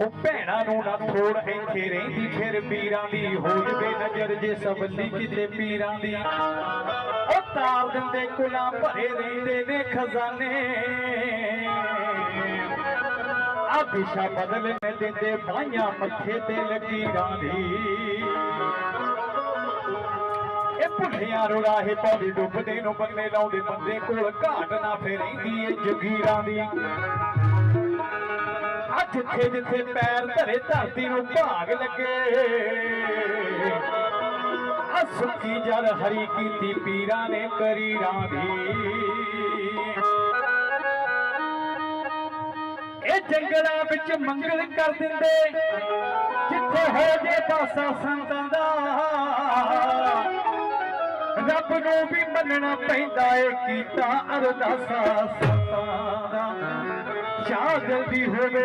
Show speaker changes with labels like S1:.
S1: ਉਹ ਭੈਣਾਂ ਨੂੰ ਨਾ ਥੋੜ ਇੱਥੇ ਰਹਿੰਦੀ, ਫਿਰ ਪੀਰਾਂ ਦੀ ਹੋ ਜਵੇ ਨਜ਼ਰ ਜੇ ਸਬਲੀ ਕਿਤੇ ਪੀਰਾਂ ਦੀ। ਉਹ ਤਾਰ ਦਿੰਦੇ ਕੁਲਾਂ ਭਰੇ ਰਹਿੰਦੇ ਨੇ ਖਜ਼ਾਨੇ। ਆ ਦਿਸ਼ਾ ਬਦਲ ਨੇ ਦਿੰਦੇ ਬਾਹਾਂ ਮੱਥੇ ਤੇ ਲਕੀਰਾਂ ਦੀ ਇਹ ਭੁੱਲਿਆਂ ਨੂੰ ਰਾਹੇ ਪਾਉਂਦੇ ਡੁੱਬਦੇ ਨੂੰ ਬੰਨੇ ਲਾਉਂਦੇ ਬੰਦੇ ਕੋਲ ਘਾਟ ਨਾ ਫੇ ਏ ਜਗੀਰਾਂ ਦੀ। ਆ ਜਿੱਥੇ ਜਿੱਥੇ ਪੈਰ ਧਰੇ ਧਰਤੀ ਨੂੰ ਭਾਗ ਲੱਗੇ। ਆ ਸੁੱਕੀ ਜਲ ਹਰੀ ਕੀਤੀ ਪੀਰਾਂ ਨੇ ਕਰੀਰਾਂ ਦੀ ਇਹ ਜੰਗਲਾਂ ਵਿੱਚ ਮੰਗਲ ਕਰ ਦਿੰਦੇ। ਜਿੱਥੇ ਹੋ ਜੇ ਪਾਸਾ ਸੰਤਾਂ ਦਾ। ਰੱਬ ਨੂੰ ਵੀ ਮੰਨਣਾ ਪੈਂਦਾ ਏ ਕੀਤਾ ਅਰਦਾਸਾਂ ਸੰਤਾਂ ਦਾ। ਸ਼ਾਹ ਜਲਦੀ ਹੋਵੇ